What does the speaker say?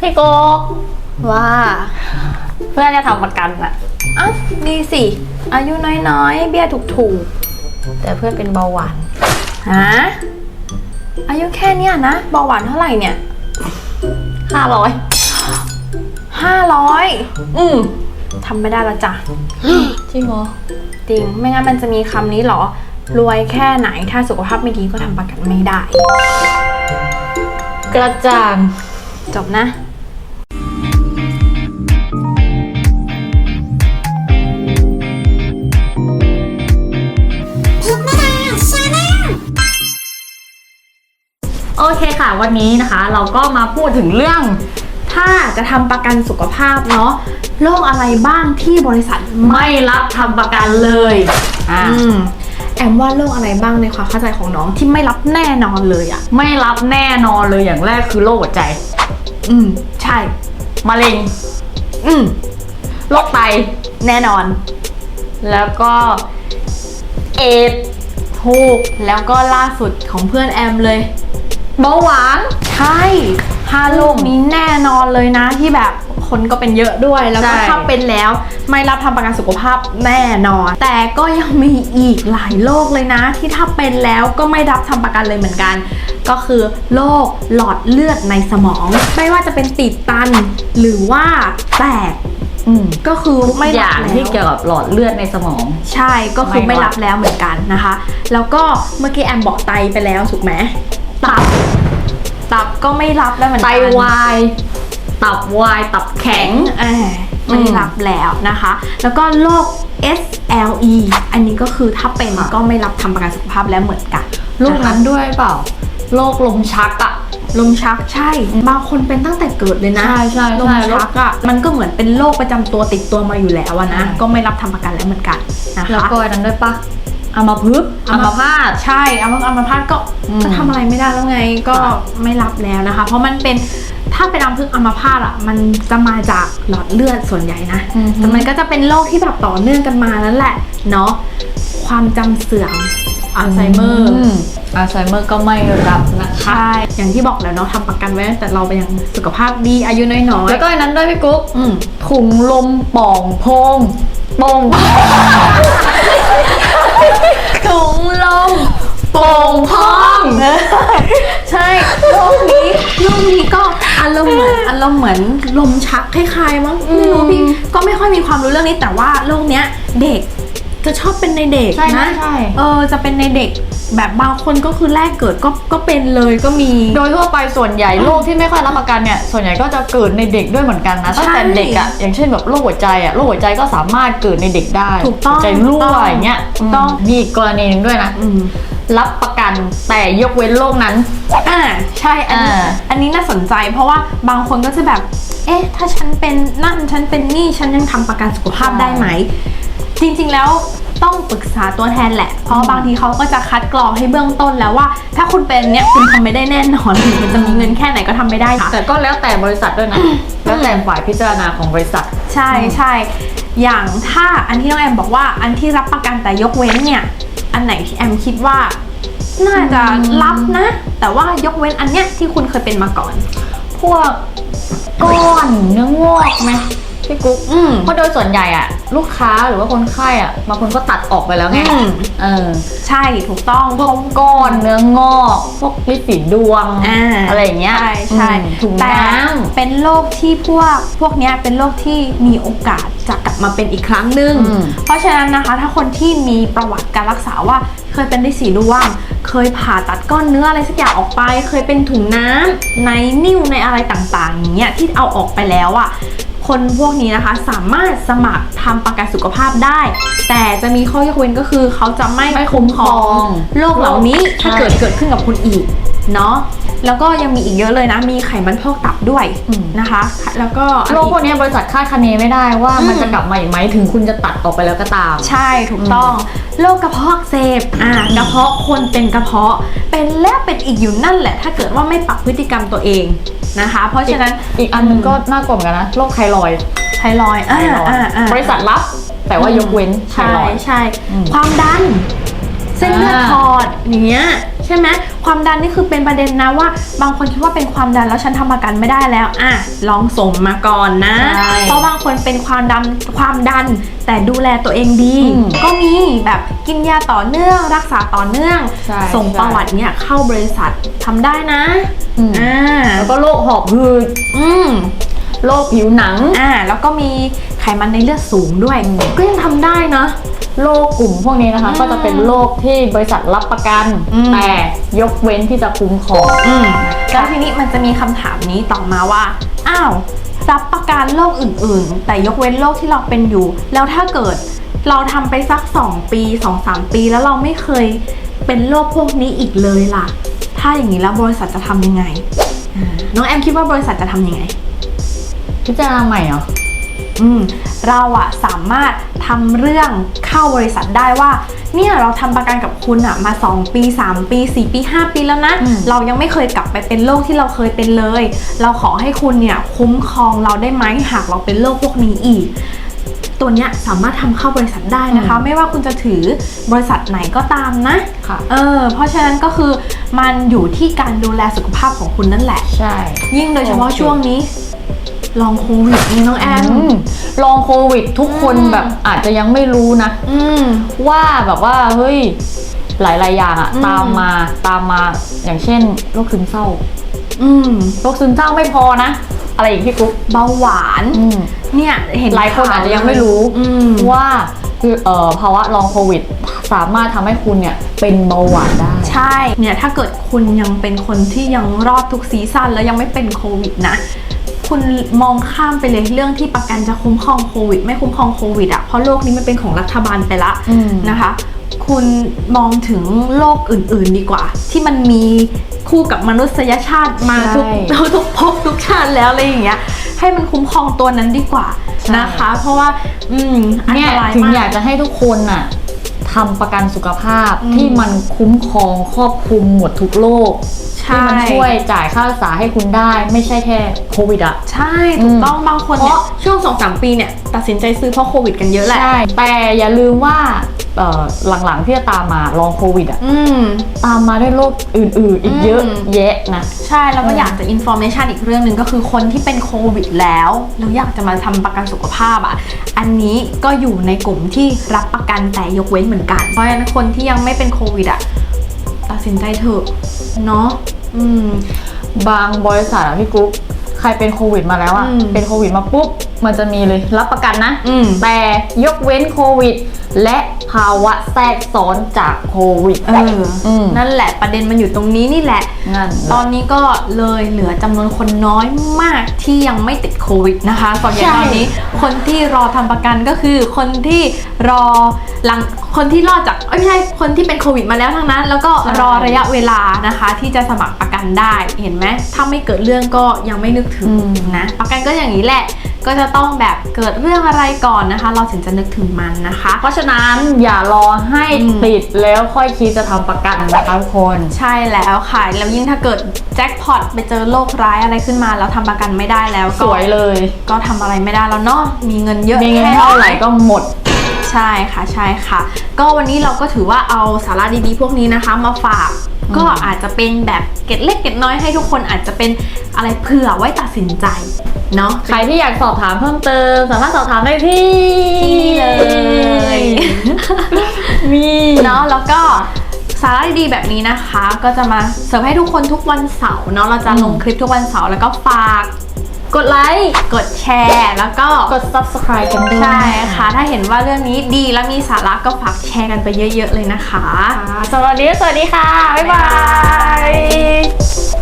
พี่โกกว่าเพื่อนจะทำประกันอะอ้าวดีสิ อายุน้อยๆ เบี้ยถูกแต่เพื่อนเป็นเบาหวานๆฮะอายุแค่เนี้ยนะเบาหวานเท่าไหร่เนี่ยห้าร้อยห้าร้อยอืมทำไม่ได้และจ้ะ จริงเหรอจริง ไม่งั้นมันจะมีคำนี้เหรอ รวยแค่ไหนถ้าสุขภาพไม่ดีก็ทำประกันไม่ได้ กระจ่างจบนะ เคค่ะ วันนี้นะคะ เราก็มาพูดถึงเรื่อง ถ้าจะทำประกันสุขภาพเนาะโรคอะไรบ้างที่บริษัทไม่ไม่รับทำประกันเลยอ่าอืมแอมว่าโรคอะไรบ้างในความเข้าใจของน้องที่ไม่รับแน่นอนเลยอะ่ะไม่รับแน่นอนเลยอย่างแรกคือโรคหัวใจอืม ใช่ มะเร็งอืมโรคไตแน่นอน แล้วก็เอดส์ถูกแล้วก็ล่าสุดของเพื่อนแอมเลย เบาหวานใช่ห้าโรคนี้แน่นอนเลยนะที่แบบคนก็เป็นเยอะด้วยแล้วก็ใช่ ถ้าเป็นแล้วไม่รับทำประกันสุขภาพแน่นอน แต่ก็ยังมีอีกหลายโรคเลยนะ ที่ถ้าเป็นแล้วก็ไม่รับทำประกันเลยเหมือนกัน ก็คือโรคหลอดเลือดในสมอง ไม่ว่าจะเป็นตีบตันหรือว่าแตกอืมก็คือไม่อรับย่างแล้ว ที่เกี่ยวกับหลอดเลือดในสมอง ใช่ก็คือไม่ไม่รัรับบแล้วเหมือนกันนะคะ แล้วก็เมื่อกี้แอมบอกไตไปแล้วถูกไหมตับ ตับก็ไม่รับแล้วเหมือนไตกันวาย ตับวาย ตับแข็ง เออไม่รับแล้วนะคะ แล้วก็โรค SLE อันนี้ก็คือถ้าเป็นค่ะ ก็ไม่รับทำประกันสุขภาพแล้วเหมือนกันโรคนั้นด้วยเปล่าโรคลมชักอะลมชักใช่บางคนเป็นตั้งแต่เกิดเลยนะ ใช่ใช่ลใช่มชักอะมันก็เหมือนเป็นโรคประจำตัวติดตัวมาอยู่แล้วอะนะอืมก็ไม่รับทำประกันแล้วเหมือนกันนะคะแล้วก็อันนั้นด้วยปะ อัมาพึกษ์อัมาพาต ใช่อัมพอัมพาตก็อืมจะทำอะไรไม่ได้แล้วไงก็ค่ะไม่รับแล้วนะคะ เพราะมันเป็นถ้าเป็นอัมพฤกษ์อัมพาตอะมันจะมาจากหลอดเลือดส่วนใหญ่นะแต่มันก็จะเป็นโรคที่แบบต่อเนื่องกันมานั่นแหละเนาะความจำเสื่อมอัลไซเมอร์อัลไซเมอร์ก็ไม่รับนะคะ ใช่อย่างที่บอกแล้วเนาะทำประกันไว้ตั้งแต่เราเป็นยังสุขภาพดีอายุน้อยๆแล้วก็อันนั้นด้วยพี่กุ๊กอืม ถุงลมป่องโพงโป่ง มณ์เหมือนอารมณ์เหมือนลมชักคล้ายๆมั้งไม่รู้พี่ก็ไม่ค่อยมีความรู้เรื่องนี้แต่ว่าโรคเนี้ยเด็กจะชอบเป็นในเด็กใช่นะใช่เออจะเป็นในเด็กแบบบางคนก็คือแรกเกิดก็ก็เป็นเลยก็มี โดยทั่วไปส่วนใหญ่โรคที่ไม่ค่อยรับประกันเนี่ยส่วนใหญ่ก็จะเกิดในเด็กด้วยเหมือนกันนะใช่ตั้งแต่เด็กอะ่ะอย่างเช่นแบบโรคหัวใจอะ่ะโรคหัวใจก็สามารถเกิดในเด็กได้ถูกต้องหัวใจรั่ถูกต้วองอย่างเงี้ยถูกต้องมมีอีกกรณีหนึงด้วยนะอืมรับประ กัน แต่ยกเว้นโรคนั้น อ่าใช่อันนี้อ่า อันนี้น่าสนใจ เพราะว่าบางคนก็จะแบบ เอ๊ะ ถ้าฉันเป็นนั่นฉันเป็นนี่ฉันยังทำประกันสุขภาพได้ไหม จริงๆแล้วต้องปรึกษาตัวแทนแหละ เพราะบางทีเขาก็จะคัดกรองให้เบื้องต้นแล้วว่า ถ้าคุณเป็นเนี้ยคุณทำไม่ได้แน่นอนถึงมันจะมีเงินแค่ไหนก็ทำไม่ได้ค่ะ แต่ก็แล้วแต่บริษัทด้วยนะ แล้วแต่ฝ่ายพิจารณาของบริษัท ใช่ใช่ อย่างถ้าอันที่น้องแอมบอกว่าอันที่รับประกันแต่ยกเว้นเนี่ย อันไหนที่แอมคิดว่า น่าจะรับนะ แต่ว่ายกเว้นอันเนี้ยที่คุณเคยเป็นมาก่อน พวกก้อนเนื้องอกไหมพี่กุ๊ก อืมเพราะโดยส่วนใหญ่อะ ลูกค้าหรือว่าคนไข้อะบางคนก็ตัดออกไปแล้วไงอืม เออใช่ถูกต้องพวกก้อนเนื้องอกพวกลิสีดวงอ่าอะไรอย่างเงี้ยใช่ใช่อืมถุงแต่น้เป็นโรคที่พวกพวกเนี้ยเป็นโรคที่มีโอกาสจะกลับมาเป็นอีกครั้งหนึ่งอืมเพราะฉะนั้นนะคะ ถ้าคนที่มีประวัติการรักษาว่าเคยเป็นได้สีดวง เคยผ่าตัดก้อนเนื้ออะไรสักอย่างออกไป เคยเป็นถุงน้ำในนิ่วในอะไรต่างๆอย่างเงี้ยที่เอาออกไปแล้วอะ่ะ คนพวกนี้นะคะสามารถสมัครทำประกันสุขภาพได้ แต่จะมีข้อยกเว้นก็คือเขาจะไม่ไม่คุ้มครองโรคเหล่านี้ถ้าใช่เกิดเกิดขึ้นกับคุณอีกเนาะแล้วก็ยังมีอีกเยอะเลยนะ มีไขมันพอกตับด้วยอืมนะคะ แล้วก็ำโรคพวกเนี้ยบริษัทคาดคะเนไม่ได้ว่าอืมมันจะกลับมาอีกไหมถึงคุณจะตัดออกไปแล้วก็ตาม ใช่ถูกต้องโรคกระเพาะอักเสบอ่ากระเพาะคนเป็นกระเพาะ เป็นแล้วเป็นอีกอยู่นั่นแหละ ถ้าเกิดว่าไม่ปรับพฤติกรรมตัวเอง นะคะ เพราะฉะนั้นอีกอันหนึงก็น่ากลัวเหมือนกันนะโรคไทรอยด์ไทรอยด์อ่าไทรอยด์อ่าอ่าบริษัทรับ แต่ว่ายกเว้นไทใช่รอยด์ ใช่ อืมความดัน เส้นเลือดอ่า ขอดอย่างเงี้ยใช่ไหมความดันนี่คือเป็นประเด็นนะว่า บางคนคิดว่าเป็นความดันแล้วฉันทำประกันไม่ได้แล้วอะลองส่งมาก่อนนะ ใช่เพราะบางคนเป็นความดันความดัน แต่ดูแลตัวเองดี อืมก็มีแบบกินยาต่อเนื่องรักษาต่อเนื่อง ใช่ส่งใช่ประวัติเนี่ยเข้าบริษัททำได้นะอืม อ่าแล้วก็โรค หอบหืดอืมโรคผิวหนัง อ่า แล้วก็มีไขมันในเลือดสูงด้วยอืมก็ยังทำได้นะโรคกลุ่มพวกนี้นะคะอืมก็จะเป็นโรคที่บริษัทรับประกัน อืม แต่ยกเว้นที่จะคุ้มครองอืมแล้วทีนี้มันจะมีคำถามนี้ต่อมาว่า อ้าว รับประกันโรคอื่นๆ แต่ยกเว้นโรคที่เราเป็นอยู่ แล้วถ้าเกิดเราทำไปสัก 2 ปี 2-3 ปีแล้วเราไม่เคยเป็นโรคพวกนี้อีกเลยล่ะ ถ้าอย่างนี้แล้วบริษัทจะทำยังไงอ่า น้องแอมคิดว่าบริษัทจะทำยังไง พิจารณาใหม่เหรอ อืมเราอะสามารถทำเรื่องเข้าบริษัทได้ว่า เนี่ยเราทำประกันกับคุณอะมา 2 ปี 3 ปี 4 ปี 5 ปีแล้วนะ อืม เรายังไม่เคยกลับไปเป็นโรคที่เราเคยเป็นเลย เราขอให้คุณเนี่ยคุ้มครองเราได้ไหมหากเราเป็นโรคพวกนี้อีก ตัวเนี้ยสามารถทำเข้าบริษัทได้นะคะ ไม่ว่าคุณจะถือบริษัทไหนก็ตามนะค่ะ เออเพราะฉะนั้นก็คือมันอยู่ที่การดูแลสุขภาพของคุณนั่นแหละ ใช่ ยิ่งโดยเฉพาะโอเค ช่วงนี้ลองโควิดนี่น้องแอมอืมลองโควิดทุกคนอืมแบบอาจจะยังไม่รู้นะ อืม ว่าแบบว่าเฮ้ยหลายๆอย่างอะอืม ตามมาตามมาอย่างเช่นโรคซึมเศร้าอืม โรคซึมเศร้าไม่พอนะ อะไรอีกพี่กุ๊กเบาหวาน อืม เนี่ยเห็นหลายคนข่วอาจจะยังไม่รู้อืม ว่าคือเอ่อภาวะลองโควิด สามารถทำให้คุณเนี่ยเป็นเบาหวานได้ ใช่ เนี่ยถ้าเกิดคุณยังเป็นคนที่ยังรอดทุกซีซั่นแล้วยังไม่เป็นโควิดนะ คุณมองข้ามไปเลยเรื่องที่ประกันจะคุ้มครองโควิด ไม่คุ้มครองโควิดอะเพราะโลกนี้มันเป็นของรัฐบาลไปละอืม นะคะ คุณมองถึงโลกอื่น ๆ ดีกว่า ที่มันมีคู่กับมนุษยชาติมาทุกใช่ทุกภพทุกชาติแล้วอะไรอย่างเงี้ยให้มันคุ้มครองตัวนั้นดีกว่าใช่นะคะ เพราะว่าอืมอันเนี่ยตรายถึงมากอยากจะให้ทุกคนน่ะทำประกันสุขภาพอืมที่มันคุ้มครองครอบคลุมหมดทุกโรคใช่ที่มันช่วยจ่ายค่ารักษาให้คุณได้ ไม่ใช่แค่โควิดอะใช่ถูกต้องบางคนเนี่ยเพราะช่วงสองสามปีเนี่ย ตัดสินใจซื้อเพราะโควิดกันเยอะแหละใช่แต่อย่าลืมว่า เอ่อหลังๆที่จะตามมาลองโควิดอะอืม ตามมาด้วยโรคอื่นๆ อีกเยอะอืม แยะนะ ใช่แล้วก็อืมอยากจะอินโฟเมชันอีกเรื่องหนึ่งก็คือคนที่เป็นโควิดแล้วแล้วอยากจะมาทำประกันสุขภาพอะ อันนี้ก็อยู่ในกลุ่มที่รับประกันแต่ยกเว้นเหมือนกัน เพราะฉะนั้นคนที่ยังไม่เป็นโควิดอะตัดสินใจเถอะเนาะอืม บางบริษัทอะพี่กุ๊กใครเป็นโควิดมาแล้วอะอืมเป็นโควิดมาปุ๊บ มันจะมีเลยรับประกันนะ อืม แต่ยกเว้นโควิด และภาวะแทรกซ้อนจากโควิดเอออมนั่นแหละประเด็นมันอยู่ตรงนี้นี่แหละ นั่นตอนนี้ก็เลยเหลือจำนวนคนน้อยมากที่ยังไม่ติดโควิดนะคะส่วนใหญ่ใช่ ตอนนี้ คนที่รอทำประกันก็คือคนที่รอหลังคนที่รอดจากเอ้ยไม่ใช่คนที่เป็นโควิดมาแล้วทั้งนั้น แล้วก็รอระยะเวลานะคะ ที่จะสมัครประกันได้เห็นไหมถ้าไม่เกิดเรื่องก็ยังไม่นึกถึงนะ ประกันก็อย่างนี้แหละ ก็จะต้องแบบเกิดเรื่องอะไรก่อนนะคะ เราถึงจะนึกถึงมันนะคะ เพราะฉะนั้นอย่ารอให้อืมติดแล้วค่อยคิดจะทำประกันนะคะทุกคน ใช่แล้วค่ะ แล้วยิ่งถ้าเกิดแจ็คพอตไปเจอโรคร้ายอะไรขึ้นมาแล้วทำประกันไม่ได้แล้วสก็วยเลย ก็ทำอะไรไม่ได้แล้วเนาะมีเงินเยอะมีเงินแค่เท่าไหร่ก็หมด ใช่ค่ะใช่ค่ะ ก็วันนี้เราก็ถือว่าเอาสาระดีๆ พวกนี้นะคะ มาฝากอืมก็อาจจะเป็นแบบเกร็ดเล็กเกร็ดน้อยให้ทุกคนอาจจะเป็นอะไรเผื่อไว้ตัดสินใจเนาะใครที่อยากสอบถามเพิ่มเติม สามารถสอบถามได้ที่ที่นี่เลยมีเนาะแล้วก็สาระดีๆแบบนี้นะคะ ก็จะมาเสิร์ฟให้ทุกคนทุกวันเสาร์เนาะเราจะลงคลิปทุกวันเสาร์แล้วก็ฝาก กดไลค์กดแชร์แล้วก็กด subscribe กันด้วยใช่ค่ะ ถ้าเห็นว่าเรื่องนี้ดีและมีสาระก็ฝากแชร์กันไปเยอะ ๆ เลยนะคะ ค่ะสำหรับวันนี้สวัสดีค่ะ บ๊ายบาย